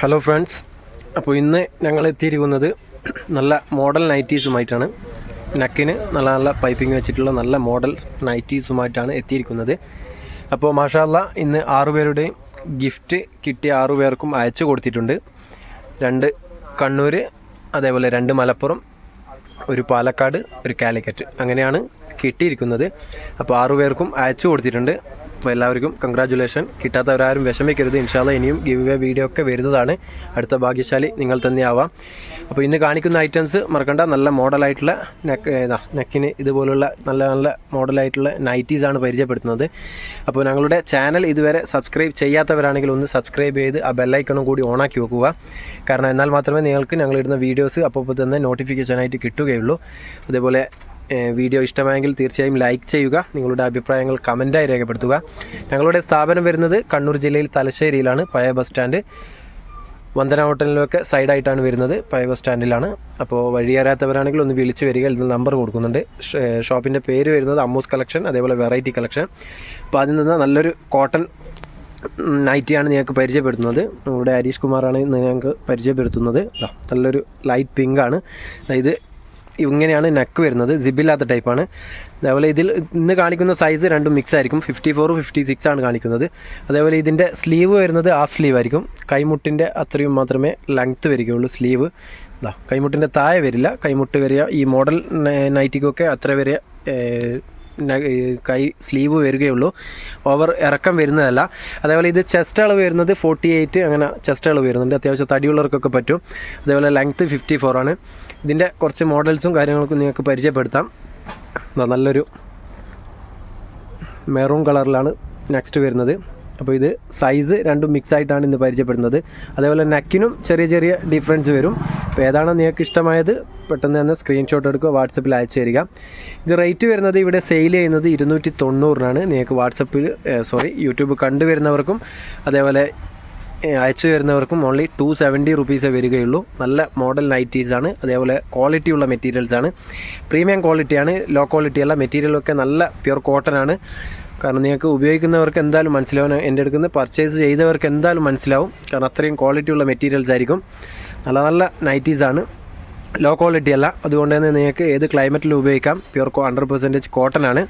Hello friends അപ്പോൾ ഇന്ന് ഞങ്ങൾ എത്തിയിരിക്കുന്നത് നല്ല മോഡൽ നൈറ്റീസുമായിട്ടാണ് നക്കിന് നല്ല നല്ല പൈപ്പിംഗ് വെച്ചിട്ടുള്ള നല്ല മോഡൽ നൈറ്റീസുമായിട്ടാണ് എത്തിയിരിക്കുന്നത്. അപ്പോൾ മാഷാല്ല ഇന്ന് ആറുപേരുടെയും ഗിഫ്റ്റ് കിട്ടിയ ആറുപേർക്കും അയച്ചു കൊടുത്തിട്ടുണ്ട്. രണ്ട് കണ്ണൂർ അതേപോലെ രണ്ട് മലപ്പുറം ഒരു പാലക്കാട് ഒരു കാലിക്കറ്റ്. അങ്ങനെയാണ് കിട്ടിയിരിക്കുന്നത്. അപ്പോൾ ആറുപേർക്കും അയച്ചു കൊടുത്തിട്ടുണ്ട്. അപ്പോൾ എല്ലാവർക്കും കൺഗ്രാജുലേഷൻ കിട്ടാത്തവരാരും വിഷമിക്കരുത്. ഇൻഷാല്ല ഇനിയും ഗിവ് വേ വീഡിയോ ഒക്കെ വരുന്നതാണ്. അടുത്ത ഭാഗ്യശാലി നിങ്ങൾ തന്നെയാവാം. അപ്പോൾ ഇന്ന് കാണിക്കുന്ന ഐറ്റംസ് മറക്കണ്ട. നല്ല മോഡലായിട്ടുള്ള നെക്ക് ഏതാ നെക്കിന് ഇതുപോലുള്ള നല്ല നല്ല മോഡലായിട്ടുള്ള നൈറ്റീസാണ് പരിചയപ്പെടുത്തുന്നത്. അപ്പോൾ ഞങ്ങളുടെ ചാനൽ ഇതുവരെ സബ്സ്ക്രൈബ് ചെയ്യാത്തവരാണെങ്കിൽ ഒന്ന് സബ്സ്ക്രൈബ് ചെയ്ത് ആ ബെല്ലൈക്കണും കൂടി ഓണാക്കി വെക്കുക. കാരണം എന്നാൽ മാത്രമേ നിങ്ങൾക്ക് ഞങ്ങളിടുന്ന വീഡിയോസ് അപ്പോൾ തന്നെ നോട്ടിഫിക്കേഷനായിട്ട് കിട്ടുകയുള്ളൂ. അതേപോലെ വീഡിയോ ഇഷ്ടമായെങ്കിൽ തീർച്ചയായും ലൈക്ക് ചെയ്യുക നിങ്ങളുടെ അഭിപ്രായങ്ങൾ കമന്റായി രേഖപ്പെടുത്തുക. ഞങ്ങളുടെ സ്ഥാപനം വരുന്നത് കണ്ണൂർ ജില്ലയിൽ തലശ്ശേരിയിലാണ് പഴയ ബസ് സ്റ്റാൻഡ്. വന്ദന ഹോട്ടലിലൊക്കെ സൈഡായിട്ടാണ് വരുന്നത് പഴയ ബസ് സ്റ്റാൻഡിലാണ്. അപ്പോൾ വഴിയറിയാത്തവരാണെങ്കിൽ ഒന്ന് വിളിച്ച് വരിക ഇതിൽ നമ്പർ കൊടുക്കുന്നുണ്ട്. ഷോപ്പിന്റെ പേര് വരുന്നത് അമ്മൂസ് കളക്ഷൻ അതേപോലെ വെറൈറ്റി കളക്ഷൻ. അപ്പോൾ അതിൽ നിന്ന് നല്ലൊരു കോട്ടൺ നൈറ്റിയാണ് നിങ്ങൾക്ക് പരിചയപ്പെടുത്തുന്നത്. ഇവിടെ ഹരീഷ് കുമാറാണ് ഇന്ന് ഞങ്ങൾക്ക് പരിചയപ്പെടുത്തുന്നത്. നല്ലൊരു ലൈറ്റ് പിങ്കാണ്. ഇത് ഇങ്ങനെയാണ് നെക്ക് വരുന്നത്. സിബില്ലാത്ത ടൈപ്പാണ് അതേപോലെ ഇതിൽ ഇന്ന് കാണിക്കുന്ന സൈസ് രണ്ടും മിക്സ് ആയിരിക്കും. ഫിഫ്റ്റി ഫോർ ഫിഫ്റ്റി സിക്സ് ആണ് കാണിക്കുന്നത്. അതേപോലെ ഇതിന്റെ സ്ലീവ് വരുന്നത് ഹാഫ് സ്ലീവ് ആയിരിക്കും. കൈമുട്ടിന്റെ അത്രയും മാത്രമേ ലെങ്ത്ത് വരികയുള്ളൂ സ്ലീവ് കൈമുട്ടിന്റെ താഴെ വരില്ല. കൈമുട്ട് വരിക ഈ മോഡൽ നൈറ്റിക്കൊക്കെ അത്ര വരെ കൈ സ്ലീവ് വരികയുള്ളൂ ഓവർ ഇറക്കം വരുന്നതല്ല. അതേപോലെ ഇത് ചെസ്റ്റ് അളവ് വരുന്നത് ഫോർട്ടി എയ്റ്റ് അങ്ങനെ ചെസ്റ്റ് അളവ് വരുന്നുണ്ട്. അത്യാവശ്യം തടിയുള്ളവർക്കൊക്കെ പറ്റും. അതേപോലെ ലെങ്ത്ത് ഫിഫ്റ്റി ഫോർ ആണ്. ഇതിന്റെ കുറച്ച് മോഡൽസും കാര്യങ്ങളൊക്കെ നിങ്ങൾക്ക് പരിചയപ്പെടുത്താം. നല്ലൊരു മെറൂൺ കളറിലാണ് നെക്സ്റ്റ് വരുന്നത്. അപ്പോൾ ഇത് സൈസ് രണ്ടും മിക്സ് ആയിട്ടാണ് ഇന്ന് പരിചയപ്പെടുന്നത്. അതേപോലെ നെക്കിനും ചെറിയ ചെറിയ ഡിഫറൻസ് വരും. അപ്പോൾ ഏതാണോ നിങ്ങൾക്ക് ഇഷ്ടമായത് പെട്ടെന്ന് തന്നെ സ്ക്രീൻഷോട്ട് എടുക്കുക വാട്സപ്പിൽ അയച്ചു തരിക. ഇത് റേറ്റ് വരുന്നത് ഇവിടെ സെയിൽ ചെയ്യുന്നത് ഇരുന്നൂറ്റി തൊണ്ണൂറിനാണ് നിങ്ങൾക്ക് വാട്സപ്പിൽ സോറി യൂട്യൂബ് കണ്ടുവരുന്നവർക്കും അതേപോലെ അയച്ചു വരുന്നവർക്കും ഓൺലി ടു സെവന്റി റുപ്പീസേ വരികയുള്ളൂ. നല്ല മോഡൽ നൈറ്റീസാണ് അതേപോലെ ക്വാളിറ്റി ഉള്ള മെറ്റീരിയൽസ് ആണ്. പ്രീമിയം ക്വാളിറ്റിയാണ് ലോ ക്വാളിറ്റി അല്ല മെറ്റീരിയലൊക്കെ നല്ല പ്യുർ കോട്ടൺ ആണ്. കാരണം നിങ്ങൾക്ക് ഉപയോഗിക്കുന്നവർക്ക് എന്തായാലും മനസ്സിലാവും. എന്റെ അടുക്കുന്ന പർച്ചേസ് ചെയ്തവർക്ക് എന്തായാലും മനസ്സിലാവും. കാരണം അത്രയും ക്വാളിറ്റി ഉള്ള മെറ്റീരിയൽസ് ആയിരിക്കും. നല്ല നല്ല നൈറ്റീസാണ് ലോ ക്വാളിറ്റി അല്ല. അതുകൊണ്ട് തന്നെ നിങ്ങൾക്ക് ഏത് ക്ലൈമറ്റിലും ഉപയോഗിക്കാം. പ്യുർ ഹൺഡ്രഡ് പെർസെന്റേജ് കോട്ടൺ ആണ്.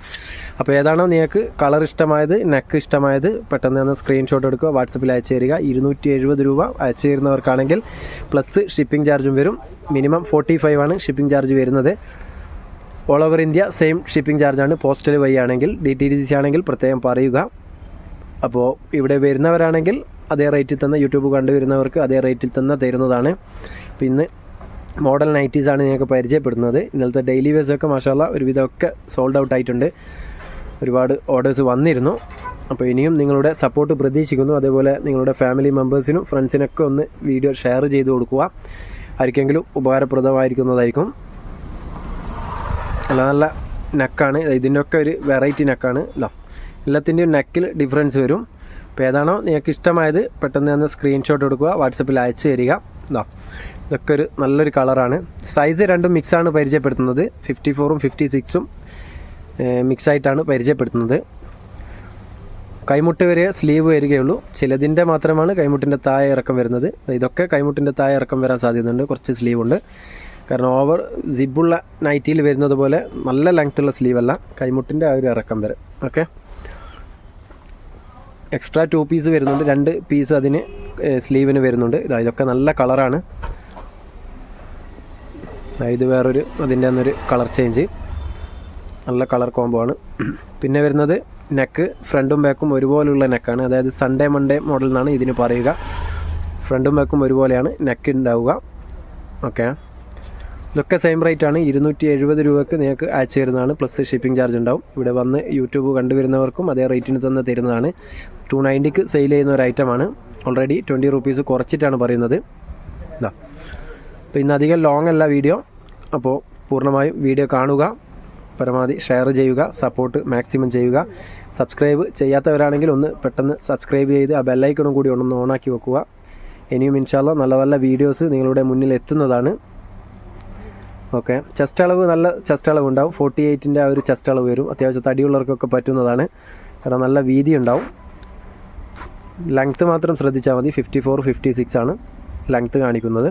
അപ്പോൾ ഏതാണോ നിങ്ങൾക്ക് കളർ ഇഷ്ടമായത് നെക്ക് ഇഷ്ടമായത് പെട്ടെന്ന് തന്നെ സ്ക്രീൻഷോട്ട് എടുക്കുക വാട്സപ്പിൽ അയച്ചു തരിക. ഇരുന്നൂറ്റി എഴുപത് രൂപ അയച്ചു തരുന്നവർക്കാണെങ്കിൽ പ്ലസ് ഷിപ്പിംഗ് ചാർജും വരും. മിനിമം ഫോർട്ടി ഫൈവ് ആണ് ഷിപ്പിംഗ് ചാർജ് വരുന്നത്. All over India same shipping ചാർജാണ്. Postal വഴി ആണെങ്കിൽ ഡി ടി ഡി സി ആണെങ്കിൽ പ്രത്യേകം പറയുക. അപ്പോൾ ഇവിടെ വരുന്നവരാണെങ്കിൽ അതേ റേറ്റിൽ തന്നെ യൂട്യൂബ് കണ്ടുവരുന്നവർക്ക് അതേ റേറ്റിൽ തന്നെ തരുന്നതാണ്. ഇന്ന് മോഡൽ നൈറ്റീസാണ് ഞങ്ങൾക്ക് പരിചയപ്പെടുന്നത്. ഇന്നലത്തെ ഡെയിലി വേസൊക്കെ മാഷാല്ല ഒരുവിധമൊക്കെ സോൾഡ് ഔട്ട് ആയിട്ടുണ്ട്. ഒരുപാട് ഓർഡേഴ്സ് വന്നിരുന്നു. അപ്പോൾ ഇനിയും നിങ്ങളുടെ സപ്പോർട്ട് പ്രതീക്ഷിക്കുന്നു. അതേപോലെ നിങ്ങളുടെ ഫാമിലി മെമ്പേഴ്സിനും ഫ്രണ്ട്സിനൊക്കെ ഒന്ന് വീഡിയോ ഷെയർ ചെയ്ത് കൊടുക്കുക. ആർക്കെങ്കിലും ഉപകാരപ്രദമായിരിക്കുന്നതായിരിക്കും. നല്ല നല്ല നെക്കാണ് ഇതിന്റെയൊക്കെ ഒരു വെറൈറ്റി നെക്കാണ് ഇതാ എല്ലാത്തിന്റെയും നെക്കിൽ ഡിഫറൻസ് വരും. അപ്പോൾ ഏതാണോ നിങ്ങൾക്ക് ഇഷ്ടമായത് പെട്ടെന്ന് തന്നെ സ്ക്രീൻഷോട്ട് എടുക്കുക വാട്സപ്പിൽ അയച്ചു തരിക. ഇതാ ഇതൊക്കെ ഒരു നല്ലൊരു കളറാണ് സൈസ് രണ്ടും മിക്സാണ് പരിചയപ്പെടുത്തുന്നത്. ഫിഫ്റ്റി ഫോറും ഫിഫ്റ്റി സിക്സും മിക്സ് ആയിട്ടാണ് പരിചയപ്പെടുത്തുന്നത്. കൈമുട്ട് വരെ സ്ലീവ് വരികയുള്ളൂ. ചിലതിന്റെ മാത്രമാണ് കൈമുട്ടിന്റെ താഴെ ഇറക്കം വരുന്നത്. ഇതൊക്കെ കൈമുട്ടിന്റെ താഴെ ഇറക്കം വരാൻ സാധ്യതയുണ്ട്. കുറച്ച് സ്ലീവ് ഉണ്ട്. കാരണം ഓവർ സിബുള്ള നൈറ്റിയിൽ വരുന്നത് പോലെ നല്ല സ്ലീവ് അല്ല കൈമുട്ടിന്റെ ആ ഒരു ഇറക്കം വരെ. ഓക്കെ എക്സ്ട്രാ ടു പീസ് വരുന്നുണ്ട്. രണ്ട് പീസ് അതിന് സ്ലീവിന് വരുന്നുണ്ട്. ഇതാ ഇതൊക്കെ നല്ല കളറാണ് ഇത് വേറൊരു അതിന്റെ അന്നൊരു കളർ ചേഞ്ച് നല്ല കളർ കോംബോ ആണ്. പിന്നെ വരുന്നത് നെക്ക് ഫ്രണ്ടും ബാക്കും ഒരുപോലെയുള്ള നെക്കാണ് അതായത് സൺഡേ മൺഡേ മോഡൽ എന്നാണ് ഇതിന് പറയുക. ഫ്രണ്ടും ബാക്കും ഒരുപോലെയാണ് നെക്ക് ഉണ്ടാവുക ഓക്കെ ഇതൊക്കെ സെയിം റേറ്റ് ആണ്. ഇരുന്നൂറ്റി എഴുപത് രൂപയ്ക്ക് നിങ്ങൾക്ക് അയച്ചു തരുന്നതാണ് പ്ലസ് ഷിപ്പിംഗ് ചാർജ് ഉണ്ടാവും. ഇവിടെ വന്ന് യൂട്യൂബ് കണ്ടുവരുന്നവർക്കും അതേ റേറ്റിന് തന്നെ തരുന്നതാണ്. ടു നയന്റിക്ക് സെയിൽ ചെയ്യുന്ന ഒരു ഐറ്റമാണ് ഓൾറെഡി ട്വന്റി റുപ്പീസ് കുറച്ചിട്ടാണ് പറയുന്നത്. ഇതാ അപ്പോൾ ഇന്ന് അധികം ലോങ് അല്ല വീഡിയോ അപ്പോൾ പൂർണമായും വീഡിയോ കാണുക. പരമാവധി ഷെയർ ചെയ്യുക. സപ്പോർട്ട് മാക്സിമം ചെയ്യുക. സബ്സ്ക്രൈബ് ചെയ്യാത്തവരാണെങ്കിൽ ഒന്ന് പെട്ടെന്ന് സബ്സ്ക്രൈബ് ചെയ്ത് ആ ബെല്ലൈക്കണും കൂടി ഒന്ന് ഓണാക്കി വെക്കുക. ഇനിയും ഇൻഷാല്ല നല്ല നല്ല വീഡിയോസ് നിങ്ങളുടെ മുന്നിൽ എത്തുന്നതാണ്. ഓക്കെ. ചെസ്റ്റ് അളവ് നല്ല ചെസ്റ്റ് അളവ് ഉണ്ടാവും ഫോർട്ടി എയ്റ്റിന്റെ ആ ഒരു ചെസ്റ്റ് അളവ് വരും. അത്യാവശ്യം തടിയുള്ളവർക്കൊക്കെ പറ്റുന്നതാണ്. കാരണം നല്ല വീതി ഉണ്ടാവും. ലെങ്ത്ത് മാത്രം ശ്രദ്ധിച്ചാൽ മതി. ഫിഫ്റ്റി ഫോർ ഫിഫ്റ്റി സിക്സ് ആണ് ലെങ്ത്ത് കാണിക്കുന്നത്.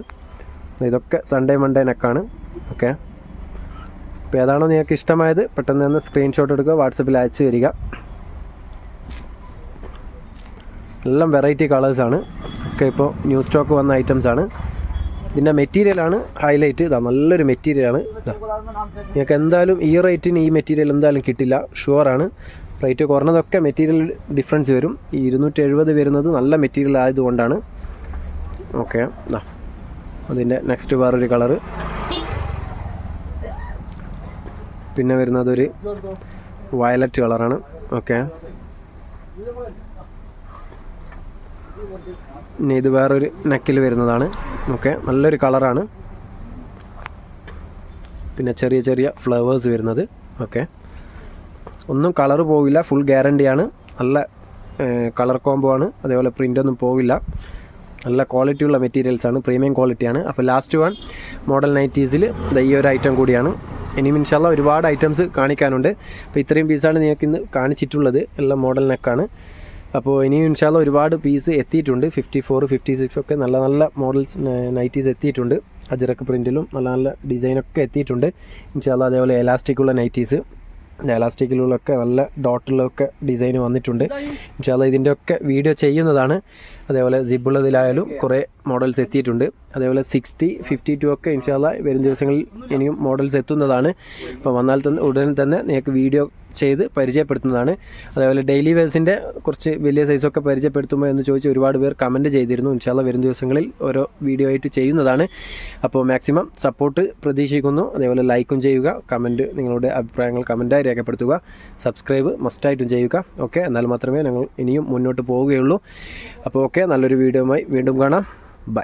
ഇതൊക്കെ സൺഡേ മൺഡേ നെക്കാണ് ഓക്കെ. അപ്പോൾ ഏതാണോ നിങ്ങൾക്ക് ഇഷ്ടമായത് പെട്ടെന്ന് തന്നെ സ്ക്രീൻഷോട്ട് എടുക്കുക വാട്സപ്പിൽ അയച്ചു തരിക. എല്ലാം വെറൈറ്റി കളേഴ്സാണ് ഒക്കെ ഇപ്പോൾ ന്യൂ സ്റ്റോക്ക് വന്ന ഐറ്റംസ് ആണ്. ഇതിന്റെ മെറ്റീരിയലാണ് ഹൈലൈറ്റ് ഇതാ നല്ലൊരു മെറ്റീരിയലാണ് ഇതാ. നിങ്ങൾക്ക് എന്തായാലും ഈ റേറ്റിന് ഈ മെറ്റീരിയൽ എന്തായാലും കിട്ടില്ല. ഷുവറാണ് റേറ്റ് കുറഞ്ഞതൊക്കെ മെറ്റീരിയൽ ഡിഫറൻസ് വരും. ഈ ഇരുന്നൂറ്റി എഴുപത് വരുന്നത് നല്ല മെറ്റീരിയൽ ആയതുകൊണ്ടാണ്. ഓക്കെ ഇതാ. അതിന്റെ നെക്സ്റ്റ് വേറൊരു കളറ് പിന്നെ വരുന്നതൊരു വയലറ്റ് കളറാണ് ഓക്കെ ഇനി ഇത് വേറൊരു നെക്കിൽ വരുന്നതാണ്. ഓക്കെ നല്ലൊരു കളറാണ്. പിന്നെ ചെറിയ ചെറിയ ഫ്ലവേഴ്സ് വരുന്നത്. ഓക്കെ. ഒന്നും കളർ പോവില്ല ഫുൾ ഗ്യാരണ്ടിയാണ് നല്ല കളർ കോംബോ ആണ്. അതേപോലെ പ്രിന്റ് ഒന്നും പോവില്ല. നല്ല ക്വാളിറ്റി ഉള്ള മെറ്റീരിയൽസ് ആണ് പ്രീമിയം ക്വാളിറ്റിയാണ് അപ്പോൾ ലാസ്റ്റ് വൺ മോഡൽ നൈറ്റീസിൽ ഈ ഒരു ഐറ്റം കൂടിയാണ്. ഇനിയും ഇൻഷാല്ല ഒരുപാട് ഐറ്റംസ് കാണിക്കാനുണ്ട്. അപ്പോൾ ഇത്രയും പീസാണ് നിങ്ങൾക്ക് ഇന്ന് കാണിച്ചിട്ടുള്ളത്. എല്ലാം മോഡൽ നെക്കാണ് അപ്പോൾ ഇനിയും ഇൻഷാല്ല ഒരുപാട് പീസ് എത്തിയിട്ടുണ്ട്. ഫിഫ്റ്റി ഫോർ ഫിഫ്റ്റി സിക്സ് ഒക്കെ നല്ല നല്ല മോഡൽസ് നൈറ്റീസ് എത്തിയിട്ടുണ്ട്. അജിറക്ക് പ്രിന്റിലും നല്ല നല്ല ഡിസൈനൊക്കെ എത്തിയിട്ടുണ്ട്. ഇൻഷാല്ല അതേപോലെ എലാസ്റ്റിക്കുള്ള നൈറ്റീസ് എലാസ്റ്റിക്കിലൊക്കെ നല്ല ഡോട്ടിലൊക്കെ ഡിസൈൻ വന്നിട്ടുണ്ട്. ഇൻഷാല്ല ഇതിന്റെയൊക്കെ വീഡിയോ ചെയ്യുന്നതാണ്. അതേപോലെ ജിബുള്ളതിലായാലും കുറേ മോഡൽസ് എത്തിയിട്ടുണ്ട്. അതേപോലെ സിക്സ്റ്റി ഫിഫ്റ്റി ടു ഒക്കെ ഇൻഷാല്ല വരും ദിവസങ്ങളിൽ ഇനിയും മോഡൽസ് എത്തുന്നതാണ്. അപ്പോൾ വന്നാൽ തന്നെ ഉടൻ തന്നെ നിങ്ങൾക്ക് വീഡിയോ ചെയ്ത് പരിചയപ്പെടുത്തുന്നതാണ്. അതേപോലെ ഡെയിലി വേഴ്സിന്റെ കുറച്ച് വലിയ സൈസൊക്കെ പരിചയപ്പെടുത്തുമ്പോൾ എന്ന് ചോദിച്ച് ഒരുപാട് പേർ കമന്റ് ചെയ്തിരുന്നു. ഇൻഷാല്ല വരും ദിവസങ്ങളിൽ ഓരോ വീഡിയോ ആയിട്ട് ചെയ്യുന്നതാണ്. അപ്പോൾ മാക്സിമം സപ്പോർട്ട് പ്രതീക്ഷിക്കുന്നു. അതേപോലെ ലൈക്കും ചെയ്യുക. കമന്റ് നിങ്ങളുടെ അഭിപ്രായങ്ങൾ കമന്റായി രേഖപ്പെടുത്തുക. സബ്സ്ക്രൈബ് മസ്റ്റായിട്ടും ചെയ്യുക. ഓക്കെ എന്നാൽ മാത്രമേ ഞങ്ങൾ ഇനിയും മുന്നോട്ട് പോവുകയുള്ളൂ. അപ്പോൾ ഓക്കെ നല്ലൊരു വീഡിയോയുമായി വീണ്ടും കാണാം. ബൈ.